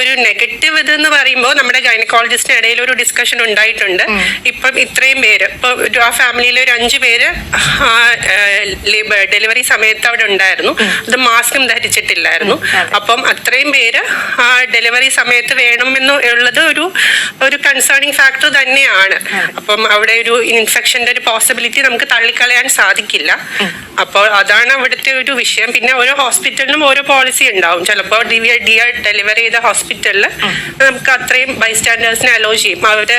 ഒരു നെഗറ്റീവ് ഇത് എന്ന് പറയുമ്പോൾ നമ്മുടെ ഗൈനക്കോളജിസ്റ്റിന് ഇടയിൽ ഒരു ഡിസ്കഷൻ ഉണ്ടായിട്ടുണ്ട്. ഇപ്പം ഇത്രയും പേര് ഇപ്പൊ ആ ഫാമിലിയിലെ ഒരു അഞ്ചു പേര് ഡെലിവറി സമയത്ത് അവിടെ ഉണ്ടായിരുന്നു. അത് മാസ്കും ധരിച്ചിട്ടില്ലായിരുന്നു. അപ്പം അത്രയും പേര് ആ ഡെലിവറി സമയത്ത് വേണമെന്ന് ഉള്ളത് ഒരു ഒരു കൺസേണിങ് ഫാക്ടർ തന്നെയാണ്. അപ്പം അവിടെ ഒരു ഇൻഫെക്ഷന്റെ ഒരു പോസിബിലിറ്റി നമുക്ക് തള്ളിക്കളയാൻ സാധിക്കില്ല. അപ്പോൾ അതാണ് അവിടുത്തെ ഒരു വിഷയം. പിന്നെ ഓരോ ഹോസ്പിറ്റലിനും ഓരോ പോളിസി ഉണ്ടാവും. ചിലപ്പോൾ ഡി ഡി ഡെലിവറി ചെയ്ത ഹോസ്പിറ്റലിൽ നമുക്ക് അത്രയും ബൈസ്റ്റാൻഡേഴ്സിനെ അലോ ചെയ്യും. അവർ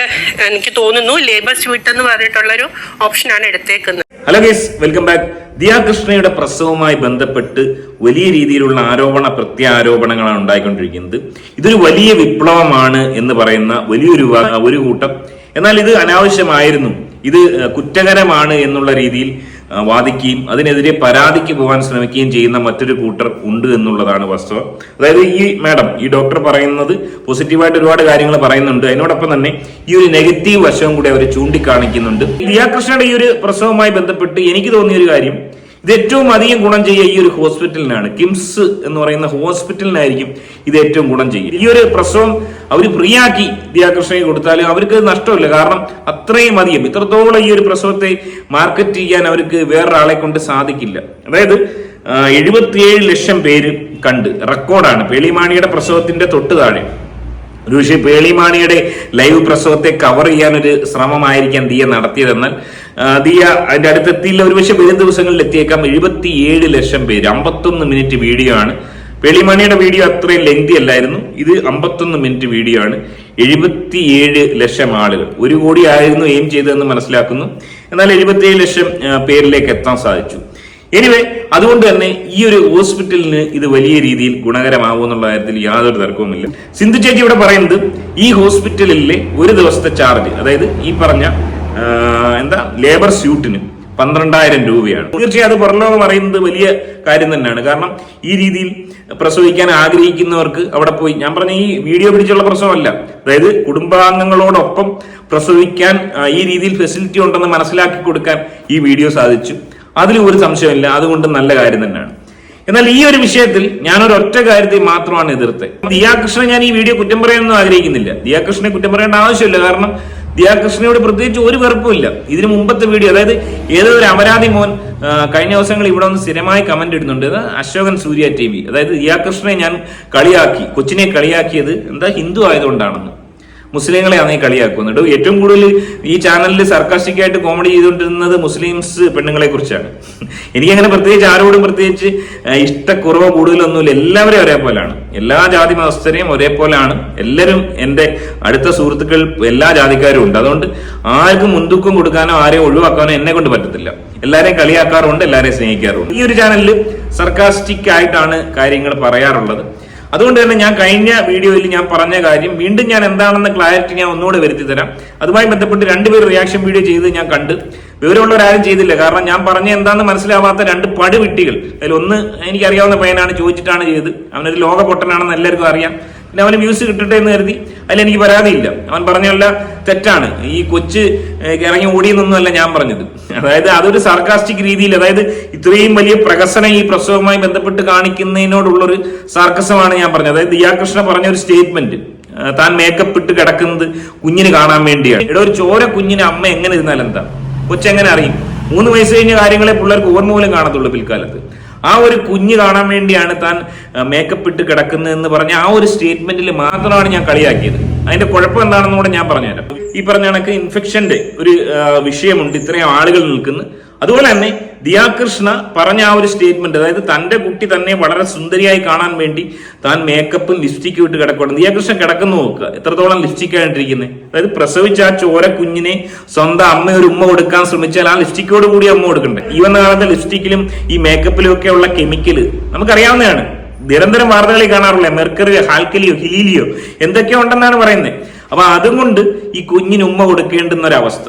എനിക്ക് തോന്നുന്നു ലേബർ സ്വീറ്റ് എന്ന് പറഞ്ഞിട്ടുള്ള ഒരു ഓപ്ഷൻ ആണ് എടുത്തേക്കുന്നത്. Hello guys welcome back Diya കൃഷ്ണയുടെ പ്രസവവുമായി ബന്ധപ്പെട്ട് വലിയ രീതിയിലുള്ള ആരോപണ പ്രത്യാരോപണങ്ങളാണ് ഉണ്ടായിക്കൊണ്ടിരിക്കുന്നത്. ഇതൊരു വലിയ വിപ്ലവമാണ് എന്ന് പറയുന്ന വലിയൊരു ഒരു കൂട്ടം. എന്നാൽ ഇത് അനാവശ്യമായിരുന്നു. ഇത് കുറ്റകരമാണ് എന്നുള്ള രീതിയിൽ വാദിക്കുകയും അതിനെതിരെ പരാതിക്ക് പോകാൻ ശ്രമിക്കുകയും ചെയ്യുന്ന മറ്റൊരു കൂട്ടർ ഉണ്ട് എന്നുള്ളതാണ് വസ്തുത. അതായത് ഈ മാഡം ഈ ഡോക്ടർ പറയുന്നത് പോസിറ്റീവായിട്ട് ഒരുപാട് കാര്യങ്ങൾ പറയുന്നുണ്ട്. അതിനോടൊപ്പം തന്നെ ഈ ഒരു നെഗറ്റീവ് വശവും കൂടി അവർ ചൂണ്ടിക്കാണിക്കുന്നുണ്ട്. ദിയാകൃഷ്ണയുടെ ഈ ഒരു പ്രസവവുമായി ബന്ധപ്പെട്ട് എനിക്ക് തോന്നിയ ഒരു കാര്യം ഇത് ഏറ്റവും അധികം ഗുണം ചെയ്യുക ഈ ഒരു ഹോസ്പിറ്റലിനാണ്. കിംസ് എന്ന് പറയുന്ന ഹോസ്പിറ്റലിനായിരിക്കും ഇത് ഏറ്റവും ഗുണം ചെയ്യുക. ഈ ഒരു പ്രസവം അവർ ഫ്രീ ആക്കി ദിയാകൃഷ്ണയ്ക്ക് കൊടുത്താലും അവർക്ക് നഷ്ടമില്ല. കാരണം അത്രയും അധികം ഇത്രത്തോളം ഈ ഒരു പ്രസവത്തെ മാർക്കറ്റ് ചെയ്യാൻ അവർക്ക് വേറൊരാളെ കൊണ്ട് സാധിക്കില്ല. അതായത് എഴുപത്തിയേഴ് ലക്ഷം പേര് കണ്ട് റെക്കോർഡാണ് പേളിമാണിയുടെ പ്രസവത്തിന്റെ തൊട്ട് താഴെ. ഒരു പക്ഷേ പേളിമാണിയുടെ ലൈവ് പ്രസവത്തെ കവർ ചെയ്യാൻ ഒരു ശ്രമമായിരിക്കാം ദിയ നടത്തിയതെന്നാൽ ദിയ അതിന്റെ അടുത്തെത്തിയില്ല. ഒരു പക്ഷേ വരും ദിവസങ്ങളിൽ എത്തിയേക്കാം. എഴുപത്തിയേഴ് ലക്ഷം പേര് അമ്പത്തൊന്ന് മിനിറ്റ് വീഡിയോ ആണ്. പേളിമാണിയുടെ വീഡിയോ അത്രയും ലെങ്തി അല്ലായിരുന്നു. ഇത് അമ്പത്തൊന്ന് മിനിറ്റ് വീഡിയോ ആണ്. എഴുപത്തിയേഴ് ലക്ഷം ആളുകൾ. ഒരു കോടി ആയിരുന്നു എയിം ചെയ്തതെന്ന് മനസ്സിലാക്കുന്നു. എന്നാൽ എഴുപത്തിയേഴ് ലക്ഷം പേരിലേക്ക് എത്താൻ സാധിച്ചു. എനിവേ അതുകൊണ്ട് തന്നെ ഈ ഒരു ഹോസ്പിറ്റലിന് ഇത് വലിയ രീതിയിൽ ഗുണകരമാവും എന്നുള്ള കാര്യത്തിൽ യാതൊരു തർക്കവുമില്ല. സിന്ധു ചേച്ചി ഇവിടെ പറയുന്നത് ഈ ഹോസ്പിറ്റലിലെ ഒരു ദിവസത്തെ ചാർജ് അതായത് ഈ പറഞ്ഞ എന്താ ലേബർ സ്യൂട്ടിന് പന്ത്രണ്ടായിരം രൂപയാണ്. തീർച്ചയായും അത് പുറലോകം പറയുന്നത് വലിയ കാര്യം തന്നെയാണ്. കാരണം ഈ രീതിയിൽ പ്രസവിക്കാൻ ആഗ്രഹിക്കുന്നവർക്ക് അവിടെ പോയി ഞാൻ പറഞ്ഞ ഈ വീഡിയോ പിടിച്ചുള്ള പ്രശ്നമല്ല അതായത് കുടുംബാംഗങ്ങളോടൊപ്പം പ്രസവിക്കാൻ ഈ രീതിയിൽ ഫെസിലിറ്റി ഉണ്ടെന്ന് മനസ്സിലാക്കി കൊടുക്കാൻ ഈ വീഡിയോ സാധിച്ചു. അതിലും ഒരു സംശയമില്ല. അതുകൊണ്ട് നല്ല കാര്യം തന്നെയാണ്. എന്നാൽ ഈ ഒരു വിഷയത്തിൽ ഞാൻ ഒരു ഒറ്റ കാര്യത്തെ മാത്രമാണ് എതിർത്തത് ദിയാകൃഷ്ണൻ ഞാൻ ഈ വീഡിയോ കുറ്റം പറയാനൊന്നും ആഗ്രഹിക്കുന്നില്ല. ദിയാകൃഷ്ണനെ കുറ്റം പറയേണ്ട ആവശ്യമില്ല. കാരണം ദിയാകൃഷ്ണനോട് പ്രത്യേകിച്ച് ഒരു വെറുപ്പുമില്ല ഇതിന് മുമ്പത്തെ വീഡിയോ അതായത് ഏതോ ഒരു അപരാധി മോൻ കഴിഞ്ഞ ദിവസങ്ങൾ ഇവിടെ ഒന്ന് സ്ഥിരമായി കമന്റ് ഇടുന്നുണ്ട്. അശോകൻ സൂര്യ ടി വി അതായത് ദിയാകൃഷ്ണനെ ഞാൻ കളിയാക്കി കൊച്ചിനെ കളിയാക്കിയത് എന്താ ഹിന്ദു ആയതുകൊണ്ടാണെന്ന്. മുസ്ലിങ്ങളെ ഈ കളിയാക്കുന്നത്. ഏറ്റവും കൂടുതൽ ഈ ചാനലിൽ സർക്കാസ്റ്റിക്കായിട്ട് കോമഡി ചെയ്തുകൊണ്ടിരുന്നത് മുസ്ലിംസ് പെണ്ണുങ്ങളെ കുറിച്ചാണ്. എനിക്കങ്ങനെ പ്രത്യേകിച്ച് ആരോടും പ്രത്യേകിച്ച് ഇഷ്ടക്കുറവോ കൂടുതലൊന്നുമില്ല. എല്ലാവരും ഒരേപോലെയാണ്. എല്ലാ ജാതി മതസ്ഥരെയും ഒരേപോലെയാണ്. എല്ലാവരും എന്റെ അടുത്ത സുഹൃത്തുക്കൾ എല്ലാ ജാതിക്കാരും ഉണ്ട്. അതുകൊണ്ട് ആർക്കും മുൻതൂക്കം കൊടുക്കാനോ ആരെയും ഒഴിവാക്കാനോ എന്നെ കൊണ്ട് പറ്റത്തില്ല. എല്ലാവരെയും കളിയാക്കാറുണ്ട് എല്ലാവരെയും സ്നേഹിക്കാറുണ്ട്. ഈ ഒരു ചാനലിൽ സർക്കാസ്റ്റിക് ആയിട്ടാണ് കാര്യങ്ങൾ പറയാറുള്ളത്. അതുകൊണ്ട് തന്നെ ഞാൻ കഴിഞ്ഞ വീഡിയോയിൽ ഞാൻ പറഞ്ഞ കാര്യം വീണ്ടും ഞാൻ എന്താണെന്ന ക്ലാരിറ്റി ഞാൻ ഒന്നുകൂടെ വരുത്തി തരാം. അതുമായി ബന്ധപ്പെട്ട് രണ്ടുപേർ റിയാക്ഷൻ വീഡിയോ ചെയ്ത് ഞാൻ കണ്ട്. വിവരമുള്ളവരാരും ചെയ്തില്ല. കാരണം ഞാൻ പറഞ്ഞ എന്താണെന്ന് മനസ്സിലാവാത്ത രണ്ട് പടുവിട്ടികൾ. അതിൽ ഒന്ന് എനിക്കറിയാവുന്ന പയ്യനാണ് ചോദിച്ചിട്ടാണ് ചെയ്തത്. അവനൊരു ലോക പൊട്ടനാണെന്ന് എല്ലാവർക്കും അറിയാം. പിന്നെ അവന് വ്യൂസ് കിട്ടട്ടെ എന്ന് കരുതി. അതിൽ എനിക്ക് പരാതിയില്ല. അവൻ പറഞ്ഞല്ല തെറ്റാണ്. ഈ കൊച്ച് ഇറങ്ങി ഓടിയെന്നൊന്നുമല്ല ഞാൻ പറഞ്ഞത്. അതായത് അതൊരു സാർക്കാസ്റ്റിക് രീതിയിൽ അതായത് ഇത്രയും വലിയ പ്രകസനം ഈ പ്രസവവുമായി ബന്ധപ്പെട്ട് കാണിക്കുന്നതിനോടുള്ളൊരു സാർക്കസമാണ് ഞാൻ പറഞ്ഞത്. അതായത് ദിയാകൃഷ്ണ പറഞ്ഞ ഒരു സ്റ്റേറ്റ്മെന്റ് താൻ മേക്കപ്പ് ഇട്ട് കിടക്കുന്നത് കുഞ്ഞിന് കാണാൻ വേണ്ടിയാണ്. ഇവിടെ ഒരു ചോര കുഞ്ഞിന് അമ്മ എങ്ങനെ ഇരുന്നാൽ എന്താ കൊച്ചെങ്ങനെ അറിയും? മൂന്ന് വയസ്സ് കഴിഞ്ഞ കാര്യങ്ങളെ പിള്ളേർക്ക് ഓർമ്മ പോലും കാണത്തുള്ളൂ പിൽക്കാലത്ത്. ആ ഒരു കുഞ്ഞ് കാണാൻ വേണ്ടിയാണ് താൻ മേക്കപ്പ് ഇട്ട് കിടക്കുന്നതെന്ന് പറഞ്ഞ ആ ഒരു സ്റ്റേറ്റ്മെന്റിൽ മാത്രമാണ് ഞാൻ കളിയാക്കിയത്. അതിന്റെ കുഴപ്പം എന്താണെന്ന് കൂടെ ഞാൻ പറഞ്ഞുതരാം. ഈ പറഞ്ഞ കണക്ക് ഇൻഫെക്ഷന്റെ ഒരു വിഷയമുണ്ട്. ഇത്രയും ആളുകൾ നിൽക്കുന്നു. അതുപോലെ തന്നെ ദിയാകൃഷ്ണ പറഞ്ഞ ആ ഒരു സ്റ്റേറ്റ്മെന്റ് അതായത് തന്റെ കുട്ടി തന്നെ വളരെ സുന്ദരിയായി കാണാൻ വേണ്ടി താൻ മേക്കപ്പും ലിപ്സ്റ്റിക്കും ഇട്ട് കിടക്കണം ദിയാകൃഷ്ണൻ കിടക്കുന്നു നോക്കുക എത്രത്തോളം ലിപ്സ്റ്റിക് ആയിട്ടിരിക്കുന്നത് അതായത് പ്രസവിച്ച ആ ചോര കുഞ്ഞിനെ സ്വന്തം അമ്മ ഒരു ഉമ്മ കൊടുക്കാൻ ശ്രമിച്ചാൽ ആ ലിപ്സ്റ്റിക്കോട് കൂടി അമ്മ കൊടുക്കണ്ടേ? ഈ വന്ന കാലത്തെ ലിപ്സ്റ്റിക്കിലും ഈ മേക്കപ്പിലും ഒക്കെ ഉള്ള കെമിക്കൽ നമുക്കറിയാവുന്നതാണ്. നിരന്തരം വാർത്തകളിൽ കാണാറില്ല മെർക്കറിയോ ഹാൽക്കലിയോ ഹിലീലിയോ എന്തൊക്കെയോ ഉണ്ടെന്നാണ് പറയുന്നത് അപ്പൊ അതുകൊണ്ട് ഈ കുഞ്ഞിന് ഉമ്മ കൊടുക്കേണ്ടുന്ന ഒരവസ്ഥ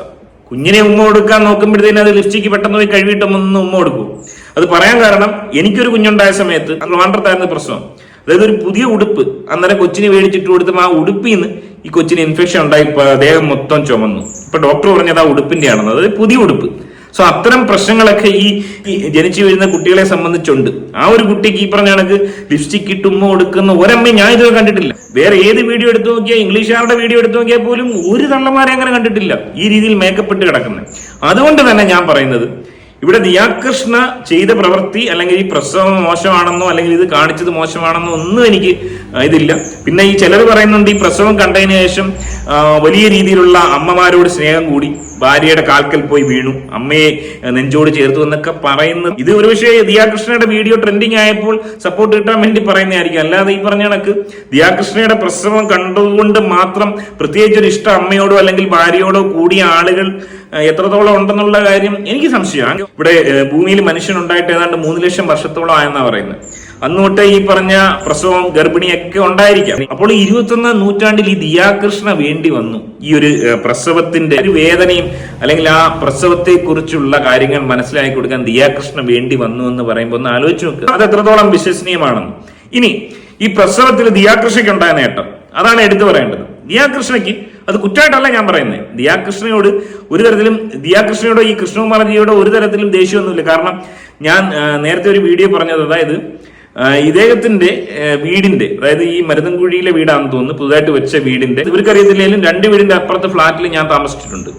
കുഞ്ഞിനെ ഉമ്മ കൊടുക്കാൻ നോക്കുമ്പോഴത്തേനും അത് ലിപ്സ്റ്റിക്ക് പെട്ടെന്ന് പോയി കഴുകിയിട്ടൊന്ന് ഉമ്മ കൊടുക്കും. അത് പറയാൻ കാരണം എനിക്കൊരു കുഞ്ഞുണ്ടായ സമയത്ത് ട്രിവാൻഡ്രത്തായിരുന്നു പ്രശ്നം. അതായത് ഒരു പുതിയ ഉടുപ്പ് അന്നേരം കൊച്ചിനെ മേടിച്ചിട്ട് കൊടുത്തപ്പോൾ ആ ഉടുപ്പിൽ നിന്ന് ഈ കൊച്ചിന് ഇൻഫെക്ഷൻ ഉണ്ടായി ദേഹം മൊത്തം ചുമന്നു. ഇപ്പൊ ഡോക്ടർ പറഞ്ഞത് ആ ഉടുപ്പിന്റെ ആണെന്ന് അതായത് പുതിയ ഉടുപ്പ്. സോ അത്തരം പ്രശ്നങ്ങളൊക്കെ ഈ ജനിച്ചു വരുന്ന കുട്ടികളെ സംബന്ധിച്ചുണ്ട്. ആ ഒരു കുട്ടിക്ക് ഈ പറഞ്ഞ കണക്ക് ലിപ്സ്റ്റിക് ഇട്ട് ഉമ്മ കൊടുക്കുന്ന ഒരമ്മ ഞാൻ ഇതുവരെ കണ്ടിട്ടില്ല. വേറെ ഏത് വീഡിയോ എടുത്തു നോക്കിയാൽ ഇംഗ്ലീഷുകാരുടെ വീഡിയോ എടുത്തു നോക്കിയാൽ പോലും ഒരു തള്ളമാരെ അങ്ങനെ കണ്ടിട്ടില്ല. ഈ രീതിയിൽ മേക്കപ്പ് ഇട്ട് കിടക്കുന്നത് അതുകൊണ്ട് തന്നെ ഞാൻ പറയുന്നത് ഇവിടെ ദിയാകൃഷ്ണ ചെയ്ത പ്രവൃത്തി അല്ലെങ്കിൽ ഈ പ്രസവം മോശമാണെന്നോ അല്ലെങ്കിൽ ഇത് കാണിച്ചത് മോശമാണെന്നോ ഒന്നും എനിക്ക് ഇതില്ല. പിന്നെ ഈ ചിലർ പറയുന്നുണ്ട് ഈ പ്രസവം കണ്ടതിന് ശേഷം വലിയ രീതിയിലുള്ള അമ്മമാരോട് സ്നേഹം കൂടി ഭാര്യയുടെ കാൽക്കൽ പോയി വീണു. അമ്മയെ നെഞ്ചോട് ചേർത്തു എന്നൊക്കെ പറയുന്നു ഇത് ഒരുപക്ഷെ ദിയാകൃഷ്ണയുടെ വീഡിയോ ട്രെൻഡിങ് ആയപ്പോൾ സപ്പോർട്ട് കിട്ടാൻ വേണ്ടി പറയുന്നതായിരിക്കും. അല്ലാതെ ഈ പറഞ്ഞ കണക്ക് ദിയാകൃഷ്ണയുടെ പ്രസവം കണ്ടതുകൊണ്ട് മാത്രം പ്രത്യേകിച്ച് ഒരു ഇഷ്ടം അമ്മയോടോ അല്ലെങ്കിൽ ഭാര്യയോടോ കൂടിയ ആളുകൾ എത്രത്തോളം ഉണ്ടെന്നുള്ള കാര്യം എനിക്ക് സംശയമാണ്. ഇവിടെ ഭൂമിയിൽ മനുഷ്യനുണ്ടായിട്ട് ഏതാണ്ട് മൂന്ന് ലക്ഷം വർഷത്തോളം ആയെന്നാണ് പറയുന്നത്. അന്ന് തൊട്ടേ ഈ പറഞ്ഞ പ്രസവം ഗർഭിണിയൊക്കെ ഉണ്ടായിരിക്കാം. അപ്പോൾ ഇരുപത്തൊന്നാം നൂറ്റാണ്ടിൽ ഈ ദിയാകൃഷ്ണ വേണ്ടി വന്നു. ഈ ഒരു പ്രസവത്തിന്റെ ഒരു വേദനയും അല്ലെങ്കിൽ ആ പ്രസവത്തെ കുറിച്ചുള്ള കാര്യങ്ങൾ മനസ്സിലാക്കി കൊടുക്കാൻ ദിയാകൃഷ്ണ വേണ്ടി വന്നു എന്ന് പറയുമ്പോൾ ഒന്ന് ആലോചിച്ച് നോക്കുക അത് എത്രത്തോളം വിശ്വസനീയമാണെന്ന്. ഇനി ഈ പ്രസവത്തിൽ ദിയാകൃഷ്ണയ്ക്ക് ഉണ്ടായ നേട്ടം. അതാണ് എടുത്തു പറയേണ്ടത്. ദിയാകൃഷ്ണയ്ക്ക് അത് കുറ്റമായിട്ടല്ല ഞാൻ പറയുന്നത് ദിയാകൃഷ്ണയോട് ഒരു തരത്തിലും ദിയാകൃഷ്ണയോടോ ഈ കൃഷ്ണകുമാർജിയോടോ ഒരു തരത്തിലും ദേഷ്യമൊന്നുമില്ല. കാരണം ഞാൻ നേരത്തെ ഒരു വീഡിയോ പറഞ്ഞത് അതായത് ഇദ്ദേഹത്തിന്റെ വീടിന്റെ അതായത് ഈ മരുതൻകുഴിയിലെ വീടാണെന്ന് തോന്നുന്നു പുതുതായിട്ട് വെച്ച വീടിന്റെ. ഇവർക്കറിയത്തില്ലെങ്കിലും രണ്ട് വീടിന്റെ അപ്പുറത്തെ ഫ്ലാറ്റിൽ ഞാൻ താമസിച്ചിട്ടുണ്ട്.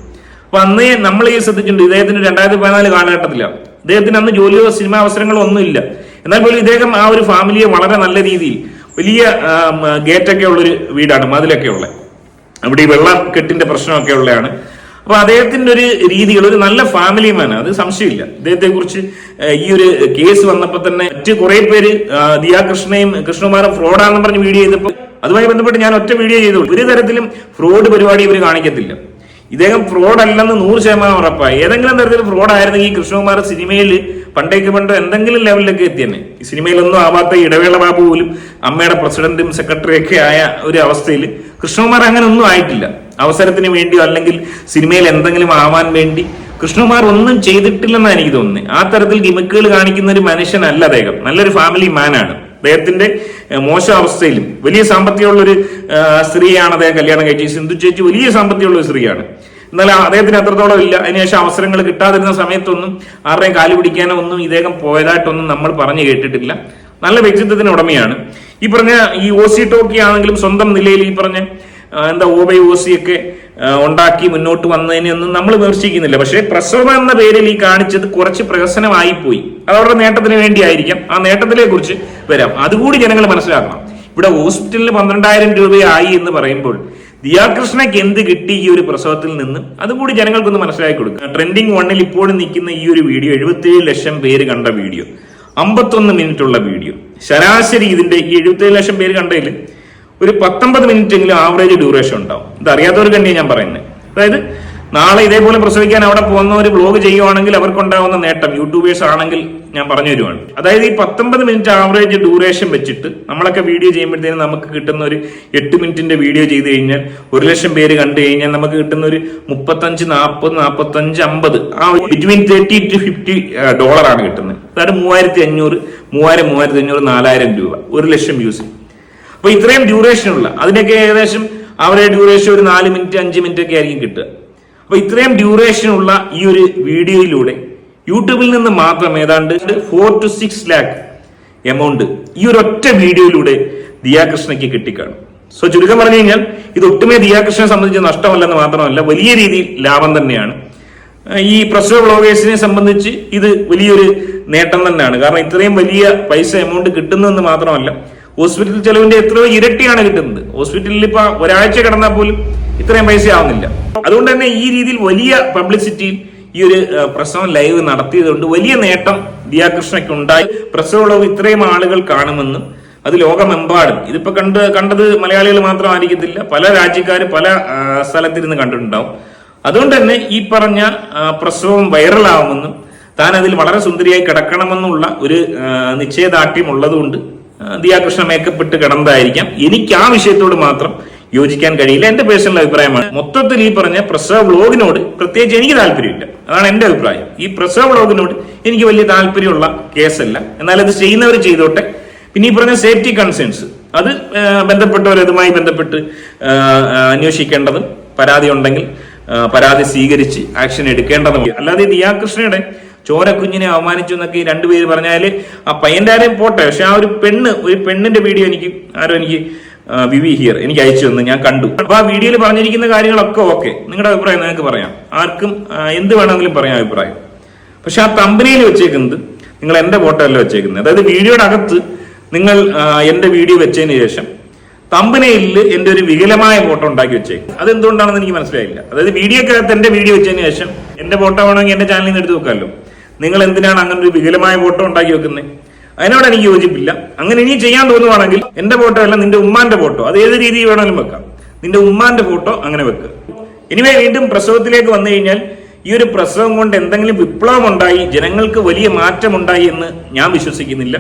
അപ്പൊ അന്ന് നമ്മൾ ഈ ശ്രദ്ധിച്ചിട്ടുണ്ട് ഇദ്ദേഹത്തിന് രണ്ടായിരത്തി പതിനാല് കാലഘട്ടത്തിലാണ്. ഇദ്ദേഹത്തിന് അന്ന് ജോലിയോ സിനിമാ അവസരങ്ങളോ ഒന്നുമില്ല. എന്നാൽ പോലും ഇദ്ദേഹം ആ ഒരു ഫാമിലിയെ വളരെ നല്ല രീതിയിൽ വലിയ ഗേറ്റൊക്കെ ഉള്ളൊരു വീടാണ് മതിലൊക്കെ ഉള്ളത് അവിടെ ഈ വെള്ളക്കെട്ടിന്റെ പ്രശ്നമൊക്കെ ഉള്ളതാണ് അപ്പൊ അദ്ദേഹത്തിന്റെ ഒരു രീതികൾ ഒരു നല്ല ഫാമിലി മാനാണ് അത് സംശയമില്ല. അദ്ദേഹത്തെ കുറിച്ച് ഈ ഒരു കേസ് വന്നപ്പോൾ തന്നെ മറ്റ് കുറെ പേര് ദിയാ ദിയാകൃഷ്ണയും കൃഷ്ണകുമാരും ഫ്രോഡാണെന്ന് പറഞ്ഞ് വീഡിയോ ചെയ്തപ്പോൾ അതുമായി ബന്ധപ്പെട്ട് ഞാൻ ഒറ്റ വീഡിയോ ചെയ്തു ഒരു തരത്തിലും ഫ്രോഡ് പരിപാടി ഇവർ കാണിക്കത്തില്ല. ഇദ്ദേഹം ഫ്രോഡ് അല്ലെന്ന് നൂറ് ശതമാനം ഉറപ്പായി. ഏതെങ്കിലും തരത്തിൽ ഫ്രോഡ് ആയിരുന്നെങ്കിൽ ഈ കൃഷ്ണകുമാർ സിനിമയിൽ പണ്ടേക്ക് പണ്ട് എന്തെങ്കിലും ലെവലിലൊക്കെ എത്തി തന്നെ. ഈ സിനിമയിലൊന്നും ആവാത്ത ഇടവേള ബാബു പോലും അമ്മയുടെ പ്രസിഡന്റും സെക്രട്ടറിയൊക്കെ ആയ ഒരു അവസ്ഥയിൽ കൃഷ്ണകുമാർ അങ്ങനെ ഒന്നും ആയിട്ടില്ല. അവസരത്തിന് വേണ്ടിയോ അല്ലെങ്കിൽ സിനിമയിൽ എന്തെങ്കിലും ആവാൻ വേണ്ടി കൃഷ്ണകുമാർ ഒന്നും ചെയ്തിട്ടില്ലെന്നാണ് എനിക്ക് തോന്നുന്നത് ആ തരത്തിൽ ഗിമിക്കുകൾ കാണിക്കുന്ന ഒരു മനുഷ്യനല്ല അദ്ദേഹം. നല്ലൊരു ഫാമിലി മാനാണ് അദ്ദേഹത്തിന്റെ മോശ അവസ്ഥയിലും വലിയ സാമ്പത്തികമുള്ള ഒരു സ്ത്രീയാണ് അദ്ദേഹം കല്യാണം കഴിച്ചത്. സിന്ധു ചേച്ചി വലിയ സാമ്പത്തികമുള്ള ഒരു സ്ത്രീയാണ്. എന്നാൽ അദ്ദേഹത്തിന് അത്രത്തോളം ഇല്ല. അതിനുശേഷം അവസരങ്ങൾ കിട്ടാതിരുന്ന സമയത്തൊന്നും ആരുടെയും കാലു പിടിക്കാനോ ഒന്നും ഇദ്ദേഹം പോയതായിട്ടൊന്നും നമ്മൾ പറഞ്ഞു കേട്ടിട്ടില്ല. നല്ല വ്യക്തിത്വത്തിന് ഉടമയാണ്. ഈ പറഞ്ഞ ഈ ഓസി ടോക്കി ആണെങ്കിലും സ്വന്തം നിലയിൽ ഈ പറഞ്ഞ എന്താ ഓബൈ ഓസിയൊക്കെ ഉണ്ടാക്കി മുന്നോട്ട് വന്നതിനെയൊന്നും നമ്മൾ വിമർശിക്കുന്നില്ല. പക്ഷേ പ്രസവം എന്ന പേരിൽ ഈ കാണിച്ചത് കുറച്ച് പ്രഹസനമായി പോയി. അത് അവരുടെ നേട്ടത്തിന് വേണ്ടിയായിരിക്കാം. ആ നേട്ടത്തിലെ കുറിച്ച് വരാം. അതുകൂടി ജനങ്ങൾ മനസ്സിലാക്കണം. ഇവിടെ ഹോസ്പിറ്റലിന് പന്ത്രണ്ടായിരം രൂപയായി എന്ന് പറയുമ്പോൾ ദിയാകൃഷ്ണയ്ക്ക് എന്ത് കിട്ടി ഈ ഒരു പ്രസവത്തിൽ നിന്ന്? അതുകൂടി ജനങ്ങൾക്കൊന്ന് മനസ്സിലാക്കി കൊടുക്കുക ട്രെൻഡിങ് വണ്ണിൽ ഇപ്പോഴും നിൽക്കുന്ന ഈ ഒരു വീഡിയോ എഴുപത്തിയേഴ് ലക്ഷം പേര് കണ്ട വീഡിയോ അമ്പത്തൊന്ന് മിനിറ്റ് ഉള്ള വീഡിയോ. ശരാശരി ഇതിന്റെ ഈ എഴുപത്തിയേഴ് ലക്ഷം പേര് കണ്ടതിൽ ഒരു പത്തൊമ്പത് മിനിറ്റ് എങ്കിലും ആവറേജ് ഡ്യൂറേഷൻ ഉണ്ടാവും. ഇത് അറിയാത്തവർക്ക് തന്നെയാണ് ഞാൻ പറയുന്നത് അതായത് നാളെ ഇതേപോലെ പ്രസവിക്കാൻ അവിടെ ഒരു ബ്ലോഗ് ചെയ്യുവാണെങ്കിൽ അവർക്കുണ്ടാവുന്ന നേട്ടം യൂട്യൂബേഴ്സ് ആണെങ്കിൽ ഞാൻ പറഞ്ഞു തരുവാണ്. അതായത് ഈ പത്തൊമ്പത് മിനിറ്റ് ആവറേജ് ഡ്യൂറേഷൻ വെച്ചിട്ട് നമ്മളൊക്കെ വീഡിയോ ചെയ്യുമ്പോഴത്തേനും നമുക്ക് കിട്ടുന്ന ഒരു എട്ട് മിനിറ്റിന്റെ വീഡിയോ ചെയ്ത് കഴിഞ്ഞാൽ ഒരു ലക്ഷം പേര് കണ്ടു കഴിഞ്ഞാൽ നമുക്ക് കിട്ടുന്ന ഒരു മുപ്പത്തഞ്ച് നാൽപ്പത് നാൽപ്പത്തഞ്ച് അമ്പത് ആ ബിറ്റ്വീൻ തേർട്ടി ടു ഫിഫ്റ്റി ഡോളറാണ് കിട്ടുന്നത്. അതായത് മൂവായിരത്തി അഞ്ഞൂറ് മൂവായിരം മൂവായിരത്തി അഞ്ഞൂറ് നാലായിരം രൂപ. ഒരു ലക്ഷം വ്യൂസ് അപ്പൊ ഇത്രയും ഡ്യൂറേഷൻ ഉള്ള അതിനൊക്കെ ഏകദേശം അവരുടെ ഡ്യൂറേഷൻ ഒരു നാല് മിനിറ്റ് അഞ്ച് മിനിറ്റ് ഒക്കെ ആയിരിക്കും കിട്ടുക. അപ്പൊ ഇത്രയും ഡ്യൂറേഷൻ ഉള്ള ഈ ഒരു വീഡിയോയിലൂടെ യൂട്യൂബിൽ നിന്ന് മാത്രം ഏതാണ്ട് four two six lakh amount ഈ ഒരു ഒറ്റ വീഡിയോയിലൂടെ ദിയാകൃഷ്ണയ്ക്ക് കിട്ടിക്കാണും. സോ ചുരുക്കം പറഞ്ഞു കഴിഞ്ഞാൽ ഇത് ഒട്ടുമേ ദിയാകൃഷ്ണനെ സംബന്ധിച്ച് നഷ്ടമല്ലെന്ന് മാത്രമല്ല വലിയ രീതിയിൽ ലാഭം തന്നെയാണ്. ഈ പ്രസവ ബ്ലോഗേഴ്സിനെ സംബന്ധിച്ച് ഇത് വലിയൊരു നേട്ടം തന്നെയാണ്. കാരണം ഇത്രയും വലിയ പൈസ എമൗണ്ട് കിട്ടുന്നതെന്ന് മാത്രമല്ല ഹോസ്പിറ്റൽ ചെലവിന്റെ എത്രയോ ഇരട്ടിയാണ് കിട്ടുന്നത്. ഹോസ്പിറ്റലിൽ ഇപ്പൊ ഒരാഴ്ച കിടന്നാൽ പോലും ഇത്രയും പൈസ ആവുന്നില്ല. അതുകൊണ്ട് തന്നെ ഈ രീതിയിൽ വലിയ പബ്ലിസിറ്റിയിൽ ഈ ഒരു പ്രസവം ലൈവ് നടത്തിയതുകൊണ്ട് വലിയ നേട്ടം ദിയാകൃഷ്ണയ്ക്ക് ഉണ്ടായി പ്രസവളവ് ഇത്രയും ആളുകൾ കാണുമെന്നും അത് ലോകമെമ്പാടും. ഇതിപ്പോ കണ്ട് കണ്ടത് മലയാളികൾ മാത്രമായിരിക്കത്തില്ല. പല രാജ്യക്കാർ പല സ്ഥലത്തിരുന്ന് കണ്ടിട്ടുണ്ടാവും. അതുകൊണ്ട് തന്നെ ഈ പറഞ്ഞ പ്രസവം വൈറലാവുമെന്നും താൻ അതിൽ വളരെ സുന്ദരിയായി കിടക്കണമെന്നുള്ള ഒരു നിശ്ചയദാർഢ്യം ഉള്ളതുകൊണ്ട് ദിയാകൃഷ്ണ മേക്കപ്പ് ഇട്ട് കിടന്നതായിരിക്കാം. എനിക്ക് ആ വിഷയത്തോട് മാത്രം യോജിക്കാൻ കഴിയില്ല. എന്റെ പേഴ്സണൽ അഭിപ്രായമാണ്. മൊത്തത്തിൽ ഈ പറഞ്ഞ പ്രസവ വ്ളോഗിനോട് പ്രത്യേകിച്ച് എനിക്ക് താല്പര്യമില്ല. അതാണ് എന്റെ അഭിപ്രായം. ഈ പ്രസവ വ്ളോഗിനോട് എനിക്ക് വലിയ താല്പര്യമുള്ള കേസല്ല. എന്നാൽ അത് ചെയ്യുന്നവർ ചെയ്തോട്ടെ. പിന്നെ ഈ പറഞ്ഞ സേഫ്റ്റി കൺസേൺസ് അത് ബന്ധപ്പെട്ടവർ അതുമായി ബന്ധപ്പെട്ട് അന്വേഷിക്കേണ്ടതും പരാതി ഉണ്ടെങ്കിൽ പരാതി സ്വീകരിച്ച് ആക്ഷൻ എടുക്കേണ്ടതും അല്ലാതെ ദിയാകൃഷ്ണയുടെ ചോര കുഞ്ഞിനെ അവമാനിച്ചു എന്നൊക്കെ ഈ രണ്ടുപേര് പറഞ്ഞാൽ ആ പയ്യന്റെ ആരെയും പോട്ടെ. പക്ഷെ ആ ഒരു പെണ്ണ് ഒരു പെണ്ണിന്റെ വീഡിയോ എനിക്ക് ആരോ എനിക്ക് വിവി ഹിയർ എനിക്ക് അയച്ചു തന്നു ഞാൻ കണ്ടു. അപ്പൊ ആ വീഡിയോയിൽ പറഞ്ഞിരിക്കുന്ന കാര്യങ്ങളൊക്കെ ഓക്കെ. നിങ്ങളുടെ അഭിപ്രായം നിങ്ങൾക്ക് പറയാം. ആർക്കും എന്ത് വേണമെങ്കിലും പറയാം അഭിപ്രായം. പക്ഷെ ആ കമ്പനിയിൽ വെച്ചേക്കുന്നത് നിങ്ങൾ എന്റെ ഫോട്ടോ അല്ല വെച്ചേക്കുന്നത്. അതായത് വീഡിയോയുടെ അകത്ത് നിങ്ങൾ എന്റെ വീഡിയോ വെച്ചതിന് ശേഷം തമ്പനയിൽ എന്റെ ഒരു വികലമായ ഫോട്ടോ ഉണ്ടാക്കി വെച്ചേക്കും അതെന്തുകൊണ്ടാണെന്ന് എനിക്ക് മനസ്സിലായില്ല. അതായത് വീഡിയോക്കകത്ത് എന്റെ വീഡിയോ വെച്ചതിന് ശേഷം എന്റെ ഫോട്ടോ വേണമെങ്കിൽ എന്റെ ചാനലിൽ നിന്ന് എടുത്ത് വെക്കാമല്ലോ. നിങ്ങൾ എന്തിനാണ് അങ്ങനെ ഒരു വികലമായ ഫോട്ടോ ഉണ്ടാക്കി വെക്കുന്നത്? അതിനോട് എനിക്ക് യോജിപ്പില്ല. അങ്ങനെ ഇനി ചെയ്യാൻ തോന്നുവാണെങ്കിൽ എന്റെ ഫോട്ടോ അല്ല നിന്റെ ഉമ്മാന്റെ ഫോട്ടോ അത് ഏത് രീതിയിൽ വേണമെങ്കിലും വെക്കാം. നിന്റെ ഉമ്മാന്റെ ഫോട്ടോ അങ്ങനെ വെക്കുക എനിവേ വീണ്ടും പ്രസവത്തിലേക്ക് വന്നു കഴിഞ്ഞാൽ ഈ ഒരു പ്രസവം കൊണ്ട് എന്തെങ്കിലും വിപ്ലവം ഉണ്ടായി ജനങ്ങൾക്ക് വലിയ മാറ്റമുണ്ടായി എന്ന് ഞാൻ വിശ്വസിക്കുന്നില്ല.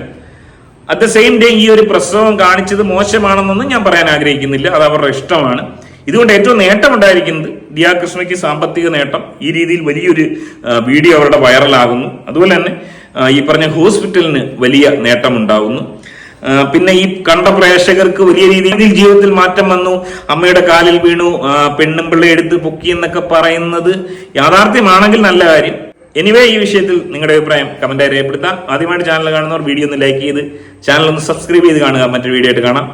അറ്റ് ദ സെയിം ഡേ ഈ ഒരു പ്രസവം കാണിച്ചത് മോശമാണെന്നൊന്നും ഞാൻ പറയാൻ ആഗ്രഹിക്കുന്നില്ല. അത് അവരുടെ ഇഷ്ടമാണ്. ഇതുകൊണ്ട് ഏറ്റവും നേട്ടം ഉണ്ടായിരിക്കുന്നത് ദിയാകൃഷ്ണയ്ക്ക് സാമ്പത്തിക നേട്ടം ഈ രീതിയിൽ വലിയൊരു വീഡിയോ അവരുടെ വൈറലാകുന്നു. അതുപോലെ തന്നെ ഈ പറഞ്ഞ ഹോസ്പിറ്റലിന് വലിയ നേട്ടമുണ്ടാകുന്നു. പിന്നെ ഈ കണ്ട പ്രേക്ഷകർക്ക് വലിയ രീതിയിൽ ജീവിതത്തിൽ മാറ്റം വന്നു. അമ്മയുടെ കാലിൽ വീണു. പെണ്ണും പിള്ളെ എടുത്ത് പൊക്കി എന്നൊക്കെ പറയുന്നത് യാഥാർത്ഥ്യമാണെങ്കിൽ നല്ല കാര്യം. എനിവേ ഈ വിഷയത്തിൽ നിങ്ങളുടെ അഭിപ്രായം കമന്റായി രേഖപ്പെടുത്താം. ആദ്യമായിട്ട് ചാനൽ കാണുന്നവർ വീഡിയോ ഒന്ന് ലൈക്ക് ചെയ്ത് ചാനൽ ഒന്ന് സബ്സ്ക്രൈബ് ചെയ്ത് കാണുക. മറ്റൊരു വീഡിയോ ആയിട്ട് കാണാം.